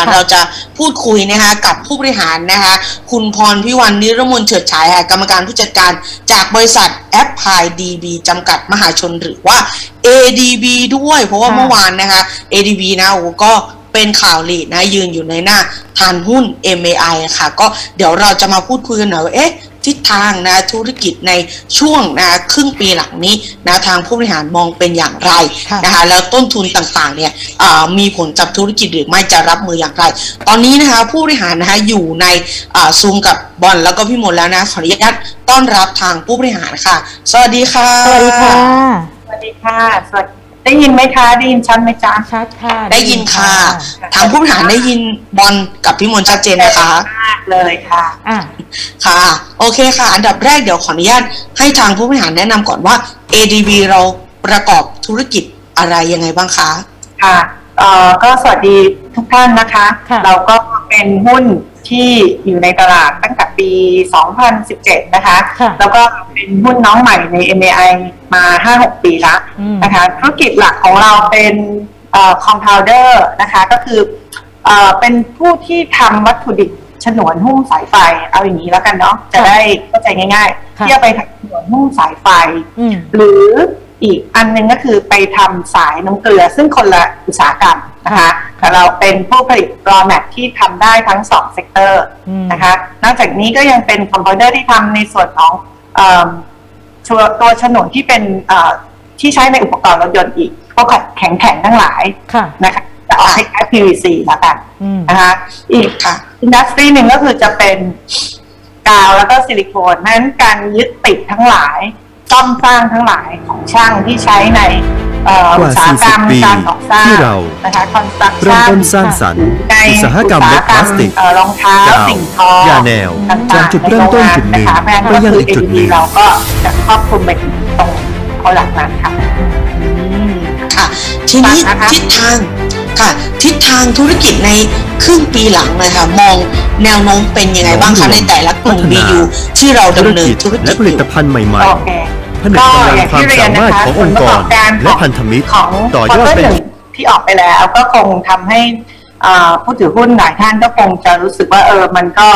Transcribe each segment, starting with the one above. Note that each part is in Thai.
ค่ะเราจะพูดคุยนะคะกับผู้บริหารนะคะคุณพรพิวันนิรมนเฉิดฉายค่ะกรรมการผู้จัดการจากบริษัทแอปพลายดีบีจำกัดมหาชนหรือว่า ADB ด้วย เพราะว่าค่ะเมื่อวานนะคะ ADB นะโอ้โหก็เป็นข่าวลีดนะยืนอยู่ในหน้าทานหุ้น MAI ค่ะ ก็เดี๋ยวเราจะมาพูดคุยกันหน่อยว่าเอ๊ะ ทิศทางนะธุรกิจในช่วงนะครึ่งปีหลังนี้นะทางผู้บริหารมองเป็นอย่างไรค่ะนะคะแล้วต้นทุนต่างๆเนี่ยอ่ามีผลกับธุรกิจหรือไม่จะรับมืออย่างไร ตอนนี้นะคะผู้บริหารนะคะอยู่ในอ่าซูมกับบอลแล้วก็พี่มนต์แล้วนะขออนุญาตต้อนรับทางผู้บริหารค่ะ สวัสดีค่ะ สวัสดีค่ะ สวัสดีค่ะ สวัสดี ได้ยินไหมคะได้ยินชัดไหมจ๊ะ ชัดค่ะได้ยินค่ะ ทางผู้บริหารได้ยินบอลกับพี่มนต์ชัดเจนนะคะ มากเลยค่ะ อะ ค่ะ โอเคค่ะ อันดับแรกเดี๋ยวขออนุญาตให้ทางผู้บริหารแนะนำก่อนว่า ADB เราประกอบธุรกิจอะไรยังไงบ้างคะ ค่ะเอ่อก็สวัสดีทุกท่านนะคะ ค่ะ เราก็เป็นหุ้น ที่อยู่ในตลาดตั้งแต่ปี 2017 นะคะค่ะแล้วก็เป็นหุ้นน้องใหม่ใน MAI มา 5-6 ปีแล้วอืมนะคะ ธุรกิจหลักของเราเป็นเอ่อ compounder นะคะ ก็คือเอ่อเป็นผู้ที่ทำวัตถุดิบฉนวนหุ้มสายไฟ เอาอย่างนี้แล้วกันเนาะ จะได้เข้าใจง่ายๆค่ะที่จะไปทำฉนวนหุ้มสายไฟอืมหรือ อีกอันหนึงก็คือไปทำสายน้ำเกลือซึ่งคนละอุตสาหกรรมนะคะแต่เราเป็นผู้ผลิต raw mat ที่ทำได้ทั้งสองเซกเตอร์อืมนะคะนอกจากนี้ก็ยังเป็นคอม p พ u เ e อร์ที่ทำในส่วนของเอิ่มตัวตัวฉนวนที่เป็นเอ่อที่ใช้ในอุปกรณ์รถยนต์อีกพวกแข็งแข็งๆทั้งหลายค่ะนะคะจะออกคล้ายๆ PVC ละกันอืมนะคะอีกค่ะอินดัสทรีหนึ่งก็คือจะเป็นกาวแล้วก็ซิลิโคนนั้นการยึดติดทั้งหลาย ซ่อมสร้างทั้งหลายของช่างที่ใช้ในเอ่อกอุว่าตสาหกรรม40 ปีการก่อสร้างที่เรานะคะคอนสตรักเริ่มชั่นต้นสร้างสรรค์ในอุตสาหกรรมเม็ดพลาสติกเอ่อรองเท้ากาวสิ่งทอยาแนวต่างๆจากจุดเริ่มต้นจุดหนึ่งใโรงงานะคะไปยังอีกจุดหนึ่งเราก็จะครอบคลุมไปถึงตรงเขาหลักนั้นค่ะอืมค่ะ ทีนี้นะคะทิศทางค่ะ ทิศทางธุรกิจในครึ่งปีหลังเลยค่ะ มองแนวโน้มเป็นยังไงบ้างคะในแต่ละกลุ่มพัฒนา BU ที่เราธุรดำเนินกิจธุรกิและจผลิตภัณฑ์ใหม่โอเคๆ ผนึกกำลังความสามารถขององค์กรและพันธมิตรของต่อยอดควอเตอร์เป็นหนึ่งที่ออกไปแล้วก็คงทำให้อ่าผู้ถือหุ้นหลายท่านก็คงจะรู้สึกว่าเออมันก็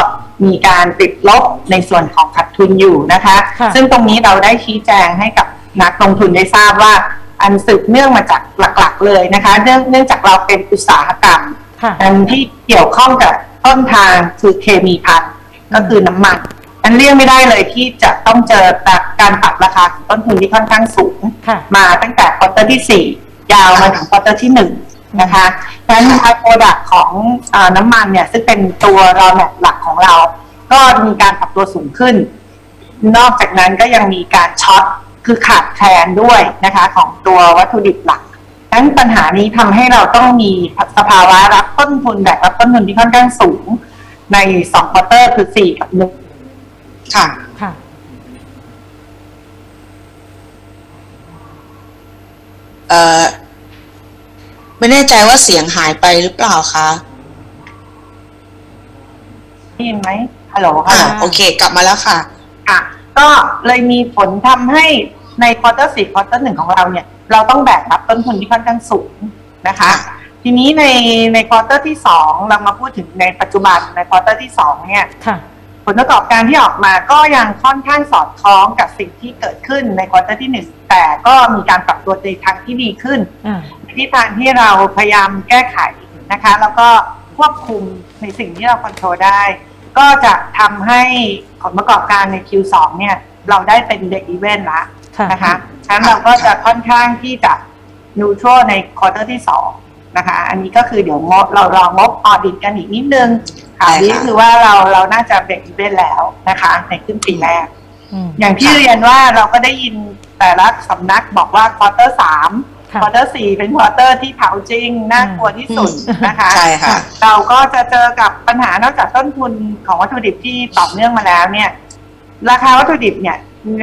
มีการติดลบในส่วนของขาดทุนอยู่นะคะค่ะซึ่งตรงนี้เราได้ชี้แจงให้กับนักลงทุนได้ทราบว่าอันสืบเนื่องมาจากหลักๆเลยนะคะ เนื่องเนื่องจากเราเป็นอุตสาหกรรมค่ะอันที่เกี่ยวข้องกับต้นทางคือเคมีพันก็คือน้ำมันอันเลี่ยงไม่ได้เลยที่จะต้องเจอ การปรับราคาของต้นทุนที่ค่อนข้างสูงค่ะมาตั้งแต่ควอเตอร์ที่ 4 ยาวมาถึงควอเตอร์ที่ 1 นะคะดังนั้นไอโปรดักของเออน้ำมันเนี่ย ซึ่งเป็นตัวรอแมทหลักของเรา ก็มีการปรับตัวสูงขึ้น นอกจากนั้นก็ยังมีการช็อตคือขาดแคลนด้วยนะคะของตัววัตถุดิบหลักดังนั้นปัญหานี้ทำให้เราต้องมีสภาวะรับต้นทุนแบบรับต้นทุนที่ค่อนข้างสูงใน2ควอเตอร์คือ4กับ1ค่ะ ค่ะ เอ่อ ไม่แน่ใจว่าเสียงหายไปหรือเปล่าคะได้ยินไหมฮัลโหลฮัลอ่าโหล โอเค กลับมาแล้วค่ะ ค่ะก็เลยมีผลทำให้ในควอเตอร์สี่ควอเตอร์หนึ่งของเราเนี่ย เราต้องแบกรับต้นทุนที่ค่อนข้างสูงนะคะ ทีนี้ในในควอเตอร์ที่สองเรามาพูดถึงในปัจจุบันในควอเตอร์ที่สองเนี่ย ค่ะ ผลประกอบการที่ออกมาก็ยังค่อนข้างสอดคล้องกับสิ่งที่เกิดขึ้นในควอเตอร์ที่หนึ่งแต่ก็มีการปรับตัวในทางที่ดีขึ้นอ่าที่ทางที่เราพยายามแก้ไขนะคะ แล้วก็ควบคุมในสิ่งที่เราควบคุมได้ ก็จะทำให้ผลประกอบการใน Q2 เนี่ยเราได้เป็นเด็กอีเวนต์ละค่ะนะคะฉะนั้นเราก็จะค่อนข้างที่จะนูทรัลในควอเตอร์ที่2 นะคะ อันนี้ก็คือเดี๋ยวงบเรารองบออดิตกันอีกนิดนึงค่ะได้ค่ะนี่คือว่าเราเราน่าจะเบรกอีเวนต์แล้วนะคะ ในครึ่งปีแรกอืมอย่างที่เรียนว่าเราก็ได้ยินแต่ละสำนักบอกว่าควอเตอร์สามค่ะควอเตอร์สี่เป็นควอเตอร์ที่เผาจริง น่ากลัวที่สุดนะคะใช่ค่ะเราก็จะเจอกับปัญหานอกจากต้นทุนของวัตถุดิบที่ต่อเนื่องมาแล้วเนี่ย ราคาวัตถุดิบเนี่ย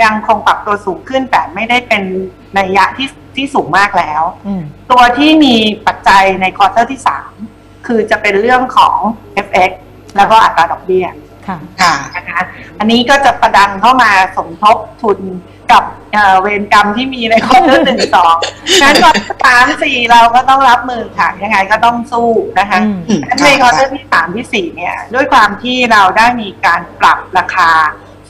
ยังคงปรับตัวสูงขึ้นแต่ไม่ได้เป็นนัยยะที่ที่สูงมากแล้วอืมตัวที่มีปัจจัยในควอเตอร์ที่สามคือจะเป็นเรื่องของ FX แล้วก็อัตราดอกเบี้ยค่ะค่ะนะคะอันนี้ก็จะประดันเข้ามาสมทบทุนกับเอ่อเวรกรรมที่มีในควอเตอร์หนึ่งสองงั้นควอเตอร์สามสี่เราก็ต้องรับมือค่ะ ยังไงก็ต้องสู้นะคะอืมอืมในควอเตอร์ที่สามที่สี่เนี่ย ด้วยความที่เราได้มีการปรับราคา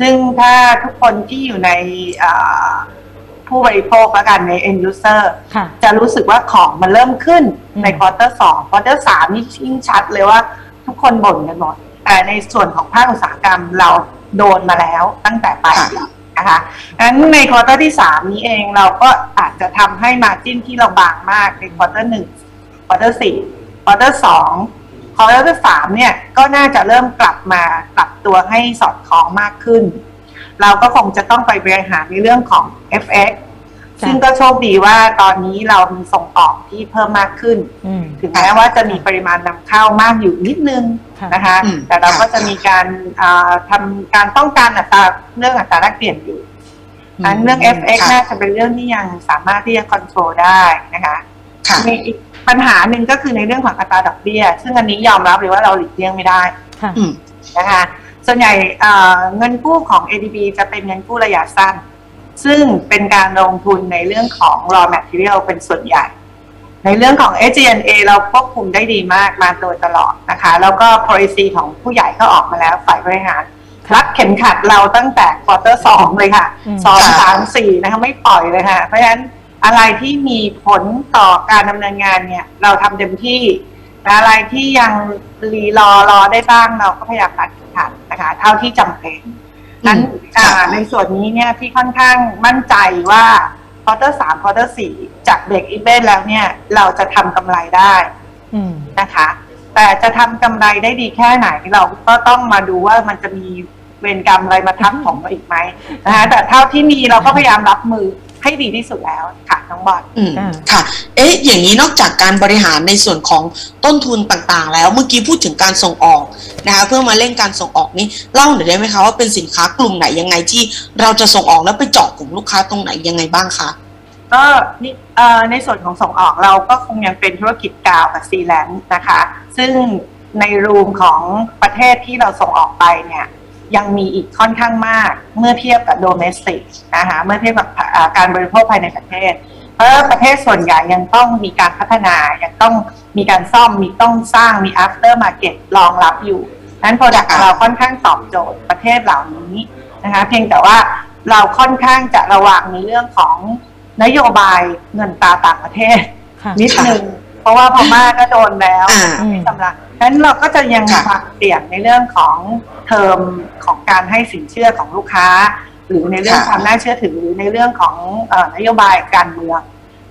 ซึ่งถ้าทุกคนที่อยู่ในเอ่อผู้บริโภคและกันใน end user ค่ะจะรู้สึกว่าของมันเริ่มขึ้นอืมในควอเตอร์สองควอเตอร์สามนี่ยิ่งชัดเลยว่าทุกคนบ่นกันหมดแต่ในส่วนของภาคอุตสาหกรรมเราโดนมาแล้วตั้งแต่ปลายปีนะคะงั้นในควอเตอร์ที่สามนี้เองเราก็อาจจะทำให้มาจิ้นที่เราบางมากในควอเตอร์หนึ่งควอเตอร์สี่ควอเตอร์สอง ควอเตอร์สามเนี่ยก็น่าจะเริ่มกลับมาปรับตัวให้สอดคล้องมากขึ้น เราก็คงจะต้องไปบริหารในเรื่องของ FX จ้ะซึ่งก็โชคดีว่าตอนนี้เรามีส่งออกที่เพิ่มมากขึ้นอืมถึงแม้ว่าจะมีปริมาณนำเข้ามากอยู่นิดนึงค่ะนะคะอืมแต่เราก็ค่ะจะมีการอ่าทำการป้องกันอัตราเรื่องอัตราแลกเปลี่ยนอยู่อันเรื่อง FX ค่ะน่าจะเป็นเรื่องที่ยังสามารถที่จะคอนโทรลได้นะคะค่ะมีอีก ปัญหาหนึ่งก็คือในเรื่องของอัตราดอกเบี้ย ซึ่งอันนี้ยอมรับเลยว่าเราหลีกเลี่ยงไม่ได้ค่ะอืมนะคะ ส่วนใหญ่เอ่อเงินกู้ของ ADB จะเป็นเงินกู้ระยะสั้น ซึ่งเป็นการลงทุนในเรื่องของ raw material เป็นส่วนใหญ่ ในเรื่องของ SGNA เราควบคุมได้ดีมากมาโดยตลอดนะคะ แล้วก็ policy ของผู้ใหญ่ก็ออกมาแล้วฝ่ายบริหารค่ะรัดเข็มขัดเราตั้งแต่ควอเตอร์สองเลยค่ะอืมสองค่ะสามสี่นะคะไม่ปล่อยเลยค่ะ เพราะฉะนั้น อะไรที่มีผลต่อการดำเนินงานเนี่ย เราทำเต็มที่และอะไรที่ยังรีรอรอได้บ้างเราก็พยายามตัดเข็มขัดนะคะเท่าที่จำเป็นนั้นอืมอ่าค่ะในส่วนนี้เนี่ยพี่ค่อนข้างมั่นใจว่าควอเตอร์สามควอเตอร์สี่จากเบรกอีเวนแล้วเนี่ย เราจะทำกำไรได้อืมนะคะ แต่จะทำกำไรได้ดีแค่ไหนเราก็ต้องมาดูว่ามันจะมีเวรกรรมอะไรมาทับของเราอีกไหมนะคะแต่เท่าที่มีเราก็พยายามรับมือ ให้ดีที่สุดแล้วค่ะน้องบอลอืมอ่าค่ะ เอ๊ะ อย่างนี้นอกจากการบริหารในส่วนของต้นทุนต่างๆ แล้วเมื่อกี้พูดถึงการส่งออกนะคะเพื่อมาเล่นการส่งออกนี้เล่าหน่อยได้ไหมคะว่าเป็นสินค้ากลุ่มไหนยังไงที่เราจะส่งออกแล้วไปเจาะกลุ่มลูกค้าตรงไหนยังไงบ้างคะก็นี่เอ่อในส่วนของส่งออกเราก็คงยังเป็นธุรกิจกาวกับซีแลนด์นะคะ ซึ่งในรูมของประเทศที่เราส่งออกไปเนี่ย ยังมีอีกค่อนข้างมาก เมื่อเทียบกับโดเมสติกนะคะเมื่อเทียบกับอ่าการบริโภคภายในประเทศ เพราะว่าประเทศส่วนใหญ่ยังต้องมีการพัฒนายังต้องมีการซ่อมมีต้องสร้างมี after market รองรับอยู่นั้น product ค่ะเราค่อนข้างตอบโจทย์ประเทศเหล่านี้นะคะเพียงแต่ว่าเราค่อนข้างจะระวังในเรื่องของนโยบายเงินตราต่างประเทศค่ะนิดนึงเพราะว่าพม่าก็โดนแล้วอ่าอืมสำหรับ ฉะนั้นเราก็จะยังมีค่ะความเสี่ยงในเรื่องของเทอมของการให้สินเชื่อของลูกค้า หรือในเรื่องค่ะความน่าเชื่อถือหรือในเรื่องของเออนโยบายการเมือง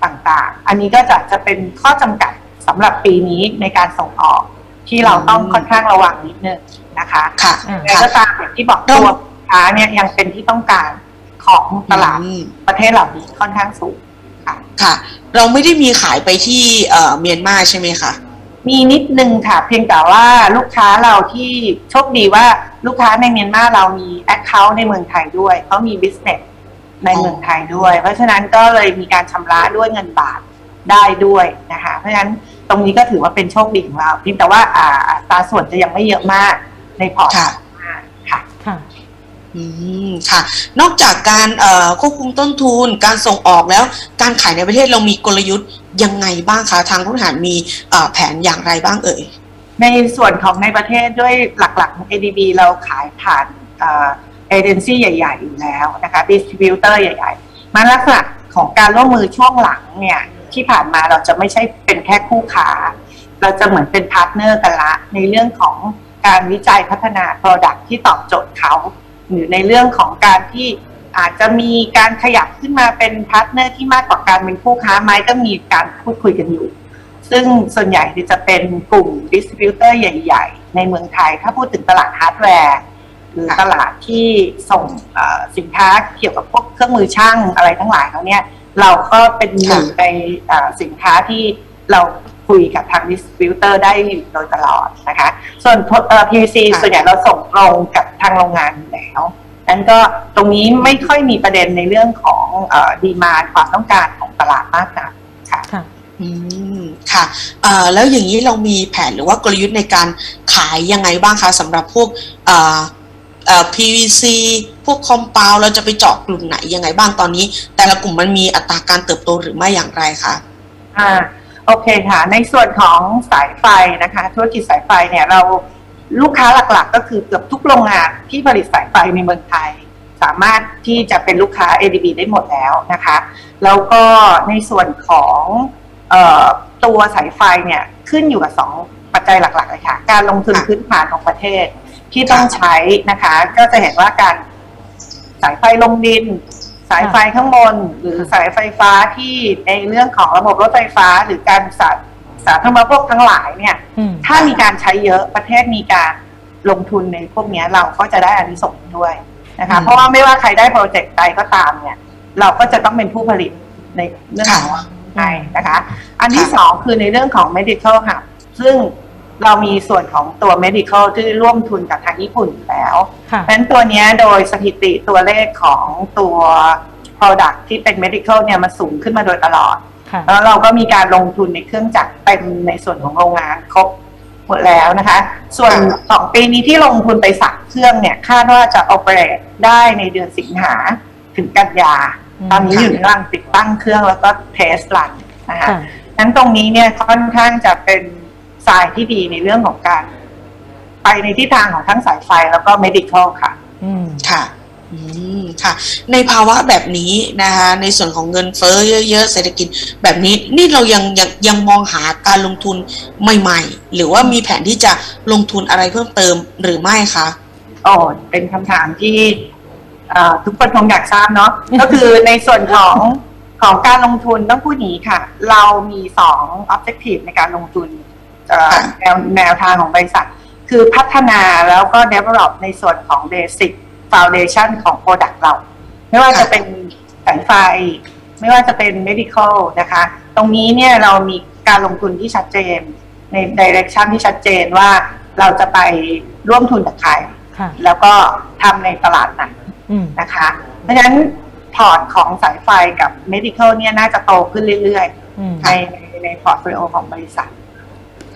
ต่างๆ อันนี้ก็จะจะเป็นข้อจำกัดสำหรับปีนี้ในการส่งออกที่เราต้องค่อนข้างระวังนิดนึงนะคะค่ะอ่าแต่ก็ตามอย่างที่บอกเราตัวสินค้าเนี่ยยังเป็นที่ต้องการของตลาดอืมประเทศเหล่านี้ค่อนข้างสูงค่ะ ค่ะ เราไม่ได้มีขายไปที่เอ่อเมียนมาใช่ไหมคะ มีนิดนึงค่ะ เพียงแต่ว่าลูกค้าเราที่โชคดีว่าลูกค้าในเมียนมาเรามี Account ในเมืองไทยด้วยเขามี Business ในเมืองไทยด้วย เพราะฉะนั้นก็เลยมีการชำระด้วยเงินบาทได้ด้วยนะคะ เพราะฉะนั้นตรงนี้ก็ถือว่าเป็นโชคดีของเราเพียงแต่ว่าอ่าอัตราส่วนจะยังไม่เยอะมากในพอร์ตค่ะค่ะค่ะ อืมค่ะ นอกจากการเอ่อควบคุมต้นทุนการส่งออกแล้ว การขายในประเทศเรามีกลยุทธ์ยังไงบ้างคะทางผู้บริหารมีเอ่อแผนอย่างไรบ้างเอ่ย ในส่วนของในประเทศด้วยหลักๆของ ADB เราขายผ่านเอเจนซี่ใหญ่ ๆ อยู่แล้วนะคะดิสติบิวเตอร์ใหญ่ๆ มันลักษณะของการร่วมมือช่วงหลังเนี่ยที่ผ่านมาเราจะไม่ใช่เป็นแค่คู่ค้า เราจะเหมือนเป็นพาร์ทเนอร์กันละ ในเรื่องของการวิจัยพัฒนา Product ที่ตอบโจทย์เขา หรือในเรื่องของการที่อาจจะมีการขยับขึ้นมาเป็นพาร์ทเนอร์ที่มากกว่าการเป็นคู่ค้าไหมก็มีการพูดคุยกันอยู่ ซึ่งส่วนใหญ่จะเป็นกลุ่มดิสติบิวเตอร์ใหญ่ ๆ ในเมืองไทย ถ้าพูดถึงตลาดฮาร์ดแวร์หรือตลาดที่ส่งสินค้าเกี่ยวกับพวกเครื่องมือช่างอะไรทั้งหลายแล้วเนี่ยเราก็เป็นหนึ่งในสินค้าที่เรา คุยกับทางดิสติบิวเตอร์ได้โดยตลอดนะคะ ส่วนเอ่อ PVC ค่ะส่วนใหญ่เราส่งตรงกับทางโรงงานอยู่แล้วนั้นก็ตรงนี้ไม่ค่อยมีประเด็นในเรื่องของดีมาความต้องการของตลาดมากนักค่ะค่ะอืมค่ะเอ่อแล้วอย่างนี้เรามีแผนหรือว่ากลยุทธ์ในการขายยังไงบ้างคะสำหรับพวกเอ่อเอ่อ PVC พวกคอมเปาเราจะไปเจาะกลุ่มไหนยังไงบ้างตอนนี้ แต่ละกลุ่มมันมีอัตราการเติบโตหรือไม่อย่างไรคะอ่า โอเคค่ะ ในส่วนของสายไฟนะคะ ธุรกิจสายไฟเนี่ยเราลูกค้าหลักๆ ก็คือเกือบทุกโรงงานที่ผลิตสายไฟในเมืองไทย สามารถที่จะเป็นลูกค้า ADB ได้หมดแล้วนะคะ แล้วก็ในส่วนของออตัวสายไฟเนี่ยขึ้นอยู่กับสองปัจจัยหลัก ๆ เลยค่ะ การลงทุนพื้นฐานของประเทศที่ต้องใช้นะคะ ก็จะเห็นว่าการสายไฟลงดิน สายไฟข้างบน หรือสายไฟฟ้าที่ในเรื่องของระบบรถไฟฟ้า หรือการสาสาธารณูปโภคทั้งหลายเนี่ย อืม ถ้ามีการใช้เยอะประเทศมีการลงทุนในพวกเนี้ยเราก็จะได้อานิสงส์ด้วยนะคะ อืม เพราะว่าไม่ว่าใครได้โปรเจกต์ใดก็ตามเนี่ย เราก็จะต้องเป็นผู้ผลิตในเรื่องของค่ะไทยนะคะ อันที่ค่ะสองคือในเรื่องของ medical hub ซึ่ง เรามีส่วนของตัว medical ที่ร่วมทุนกับทางญี่ปุ่นอยู่แล้วค่ะเพราะฉะนั้นตัวเนี้ยโดยสถิติตัวเลขของตัว product ที่เป็น medical เนี่ยมันสูงขึ้นมาโดยตลอดค่ะแล้วเราก็มีการลงทุนในเครื่องจักรเต็มในส่วนของโรงงานครบหมดแล้วนะคะ ส่วนค่ะสองปีนี้ที่ลงทุนไปสามเครื่องเนี่ยคาดว่าจะ operate ได้ในเดือนสิงหาถึงกันยาอืมตอนนี้อยู่ในระหว่างติดตั้งเครื่องแล้วก็เทสรันนะคะค่ะนั้นตรงนี้เนี่ยค่อนข้างจะเป็น สายที่ดีในเรื่องของการ ไปในทิศทางของทั้งสายไฟแล้วก็ medical ค่ะ อืม ค่ะ อืม ค่ะ ในภาวะแบบนี้นะคะ ในส่วนของเงินเฟ้อเยอะๆ เศรษฐกิจแบบนี้ นี่เรายังยังยังมองหาการลงทุนใหม่ ๆ หรือว่ามีแผนที่จะลงทุนอะไรเพิ่มเติมหรือไม่คะโอ้เป็นคำถามที่เอ่อทุกคนคงอยากทราบเนาะ ก็คือในส่วนของของการลงทุนต้องพูดอย่างนี้ค่ะ เรามีสอง objective ในการลงทุน เอ่อค่ะแนวแนวทางของบริษัท คือพัฒนาแล้วก็ develop ในส่วนของ basic foundation ของ product เรา ไม่ว่าจะเป็นสายไฟ ไม่ว่าจะเป็น medical นะคะ ตรงนี้เนี่ยเรามีการลงทุนที่ชัดเจน ใน direction ที่ชัดเจนว่าเราจะไปร่วมทุนกับใครค่ะแล้วก็ทำในตลาดไหนอืมนะคะ เพราะฉะนั้นพอร์ตของสายไฟกับ medical เนี่ยน่าจะโตขึ้นเรื่อยอืมๆในในในพอร์ตโฟลิโอของบริษัท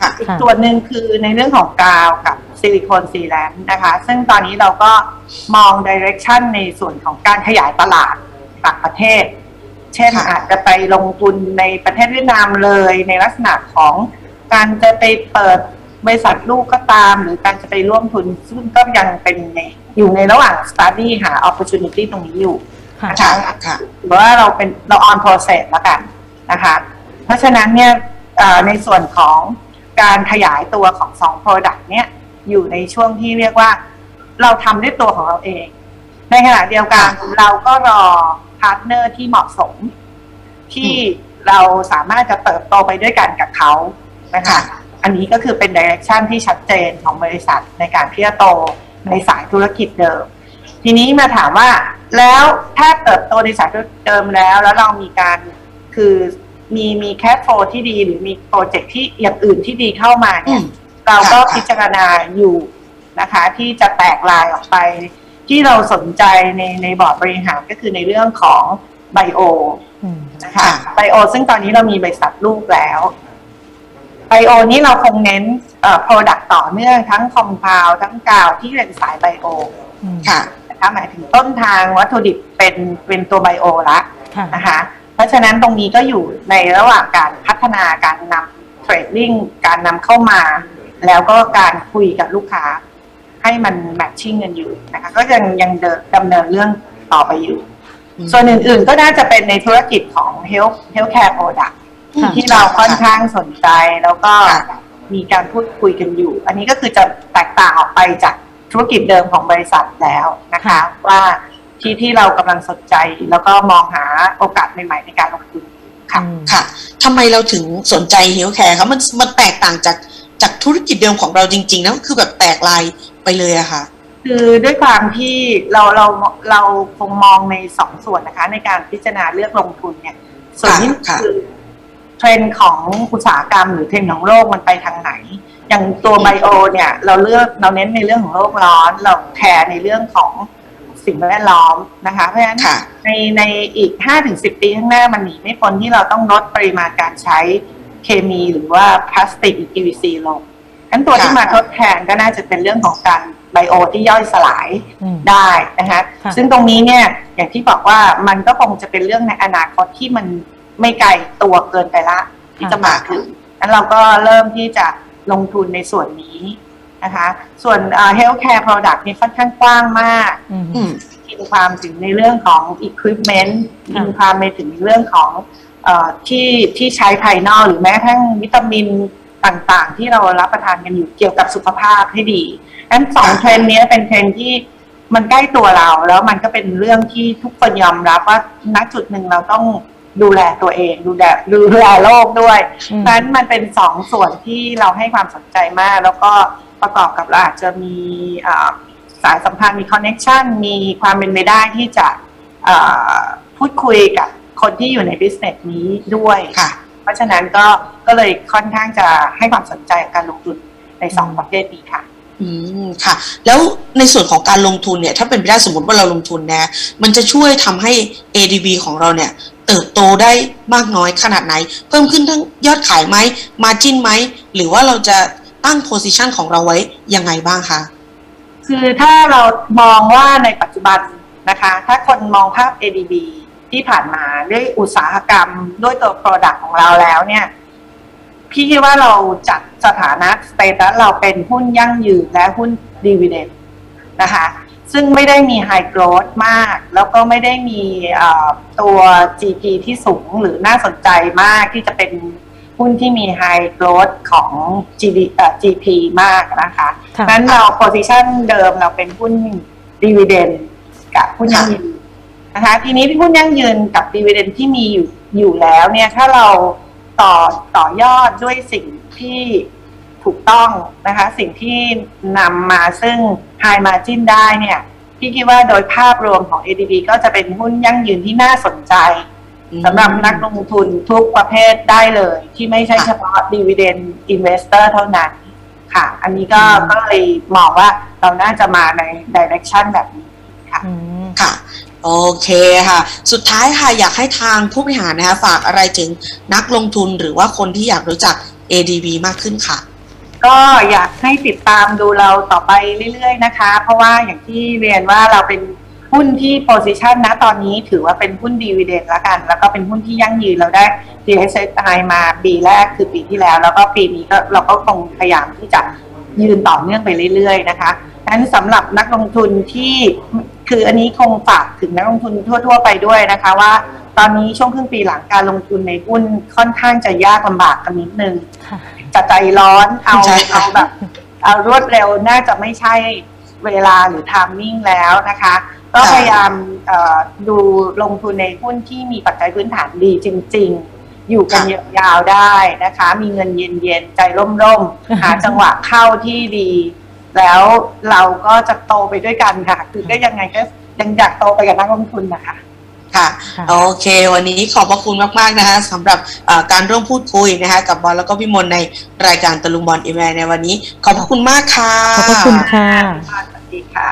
ค่ะอีกค่ะส่วนหนึ่งคือในเรื่องของกาวกับซิลิโคนซีแลนด์นะคะ ซึ่งตอนนี้เราก็มอง direction ในส่วนของการขยายตลาดต่างประเทศ เช่นค่ะอาจจะไปลงทุนในประเทศเวียดนามเลยในลักษณะของการจะไปเปิดบริษัทลูกก็ตาม หรือการจะไปร่วมทุนซึ่งก็ยังเป็นในอยู่ในระหว่าง study หา opportunity ตรงนี้อยู่ค่ะค่ะค่ะหรือว่าเราเป็นเรา on process แล้วกันนะคะ เพราะฉะนั้นเนี่ยเอ่อในส่วนของ การขยายตัวของสอง product เนี่ยอยู่ในช่วงที่เรียกว่า เราทำด้วยตัวของเราเอง ในขณะเดียวกันเราก็รอพาร์ทเนอร์ที่เหมาะสม ที่เราสามารถจะเติบโตไปด้วยกันกับเขานะคะค่ะอันนี้ก็คือเป็นดิเรกชันที่ชัดเจนของบริษัทในการที่จะโตในสายธุรกิจเดิม ทีนี้มาถามว่าแล้วถ้าเติบโตในสายธุรกิจเดิมแล้ว แล้วเรามีการคือ มีมีแคชโฟที่ดีหรือมีโปรเจกต์ที่อย่างอื่นที่ดีเข้ามาอืเนี่ยมเราก็ค่ะพิจารณาอยู่นะคะ ที่จะแตกลายออกไป ที่เราสนใจในในบอร์ดบริหารก็คือในเรื่องของไบโออืมนะคะค่ะไบโอ ซึ่งตอนนี้เรามีบริษัทลูกแล้วไบโอนี้เราคงเน้นเอ่อ product ต่อเนื่องทั้งคอมพาวทั้งกาวที่เป็นสายไบโออืมค่ะนะคะหมายถึงต้นทางวัตถุดิบเป็นเป็นตัวไบโอละค่ะนะคะ เพราะฉะนั้นตรงนี้ก็อยู่ในระหว่างการพัฒนาการนำเทรดดิ้งการนำเข้ามา แล้วก็การคุยกับลูกค้า ให้มันแมทชิ่งกันอยู่นะคะก็ยังยังเดินดำเนินเรื่องต่อไปอยู่อืมส่วนอื่นๆก็น่าจะเป็นในธุรกิจของ health healthcare product ค่ะที่เราค่อนข้างสนใจแล้วก็ค่ะมีการพูดคุยกันอยู่ อันนี้ก็คือจะแตกต่างออกไปจากธุรกิจเดิมของบริษัทแล้วนะคะ ว่า ที่ที่เรากำลังสนใจ แล้วก็มองหาโอกาสใหม่ๆในการลงทุนค่ะอืมค่ะทำไมเราถึงสนใจเฮลท์แคร์ครับมันมันแตกต่างจากจากธุรกิจเดิมของเราจริงๆนะคือแบบแตกลายไปเลยอะค่ะ คือด้วยความที่เราเราเราคงมองในสองส่วนนะคะ ในการพิจารณาเลือกลงทุนเนี่ย ส่วนที่ค่ะคือเทรนด์ของอุตสาหกรรมหรือเทรนด์ของโลกมันไปทางไหน อย่างตัวไบโอเนี่ย เราเลือกเราเน้นในเรื่องของโลกร้อน เราแคร์ในเรื่องของ สิ่งแวดล้อมนะคะ เพราะฉะนั้นค่ะในในอีก 5-10 ปีข้างหน้ามันหนีไม่พ้นที่เราต้องลดปริมาณการใช้เคมีหรือว่าพลาสติกหรือ PVC ลงงั้นตัวที่ค่ะมาทดแทนก็น่าจะเป็นเรื่องของการไบโอที่ย่อยสลายอืมได้นะคะค่ะซึ่งตรงนี้เนี่ยอย่างที่บอกว่ามันก็คงจะเป็นเรื่องในอนาคตที่มันไม่ไกลตัวเกินไปละที่จะมาถึงนั้นเราก็เริ่มที่จะลงทุนในส่วนนี้ นะคะ ส่วนเอ่อ healthcare product เนี่ยค่อนข้างกว้างมากอืมอืมมีความถึงในเรื่องของ equipment ค่ะมีความไปถึงในเรื่องของเออที่ที่ใช้ภายนอกหรือแม้กระทั่งวิตามินต่างๆ ที่เรารับประทานกันอยู่เกี่ยวกับสุขภาพให้ดีนั้นสองค่ะเทรนด์เนี้ยเป็นเทรนด์ที่มันใกล้ตัวเราแล้วมันก็เป็นเรื่องที่ทุกคนยอมรับว่าณจุดหนึ่งเราต้องดูแลตัวเอง ดูแลดูแลโลกด้วยอืมนั้นมันเป็นสองส่วนที่เราให้ความสนใจมาก แล้วก็ ประกอบกับเราอาจจะมีอ่าสายสัมพันธ์มีคอนเน็ชันมีความเป็นไปได้ที่จะอ่าพูดคุยกับคนที่อยู่ในบิสเนสนี้ด้วยค่ะ เพราะฉะนั้นก็ก็เลยค่อนข้างจะให้ความสนใจกับการลงทุนในสองประเภทนี้ค่ะ อืมค่ะ แล้วในส่วนของการลงทุนเนี่ย ถ้าเป็นไปได้สมมติว่าเราลงทุนนะ มันจะช่วยทำให้ ADB ของเราเนี่ย เติบโตได้มากน้อยขนาดไหน เพิ่มขึ้นทั้งยอดขายไหมมาจินไหม หรือว่าเราจะ ตั้งโพซิชันของเราไว้ยังไงบ้างคะคือถ้าเรามองว่าในปัจจุบันนะคะ ถ้าคนมองภาพ ADB ที่ผ่านมาด้วยอุตสาหกรรมด้วยตัว Product ของเราแล้วเนี่ยพี่คิดว่าเราจัดสถานะสเตตัสเราเป็นหุ้นยั่งยืนและหุ้นดีเวเดนนะคะ ซึ่งไม่ได้มีไฮโกรดมาก แล้วก็ไม่ได้มีตัว GP ที่สูงหรือน่าสนใจมากที่จะเป็น หุ้นที่มีไฮโกรดของ GD เอ่อ GP มากนะคะค่ะนั้นเราโพซิชันเดิมเราเป็นหุ้นดีเวเดนกับหุ้นยั่งยืนนะคะ ทีนี้หุ้นยั่งยืนกับดีเวเดนที่มีอยู่อยู่แล้วเนี่ย ถ้าเราต่อต่อยอดด้วยสิ่งที่ถูกต้องนะคะ สิ่งที่นำมาซึ่ง High Margin ได้เนี่ย พี่คิดว่าโดยภาพรวมของ ADB ก็จะเป็นหุ้นยั่งยืนที่น่าสนใจ สำหรับนักลงทุนทุกประเภทได้เลย ที่ไม่ใช่เฉพาะ Dividend Investor เท่านั้น ค่ะ อันนี้ก็อืมก็เลยมองว่าเราน่าจะมาใน Direction แบบนี้ค่ะอืมค่ะโอเคค่ะ สุดท้ายค่ะ อยากให้ทางผู้บริหารนะคะฝากอะไรถึงนักลงทุนหรือว่าคนที่อยากรู้จัก ADB มากขึ้นค่ะ ก็อยากให้ติดตามดูเราต่อไปเรื่อยๆนะคะ เพราะว่าอย่างที่เรียนว่าเราเป็น หุ้นที่โพซิชันนะตอนนี้ถือว่าเป็นหุ้นดีเวเดนละกัน แล้วก็เป็นหุ้นที่ยั่งยืนเราได้ DSI มาปีแรกคือปีที่แล้ว แล้วก็ปีนี้ก็เราก็คงพยายามที่จะยืนต่อเนื่องไปเรื่อยๆนะคะนั้นสำหรับนักลงทุนที่คืออันนี้คงฝากถึงนักลงทุนทั่ว ๆ ไปด้วยนะคะว่าตอนนี้ช่วงครึ่งปีหลังการลงทุนในหุ้นค่อนข้างจะยากลำบากกันนิดนึงค่ะจะใจร้อนเอาใช่ค่ะเอาแบบเอารวดเร็วน่าจะไม่ใช่เวลาหรือ t ท m มิ่งแล้วนะคะ ก็พยายามเอ่อดูลงทุนในหุ้นที่มีปัจจัยพื้นฐานดีจริง ๆ อยู่กันยาวๆได้นะคะ มีเงินเย็นๆ ใจร่มๆ หาจังหวะเข้าที่ดี แล้วเราก็จะโตไปด้วยกันค่ะ คือก็ยังไงก็ยังอยากโตไปกับนักลงทุนนะคะค่ะค่ะโอเค วันนี้ขอบพระคุณมาก ๆ นะคะสำหรับเอ่อการร่วมพูดคุยนะคะ กับบอลแล้วก็พี่มนต์ในรายการตะลุงบอลอีเมลในวันนี้ ขอบพระคุณมากค่ะ ขอบพระคุณค่ะสวัสดีค่ะ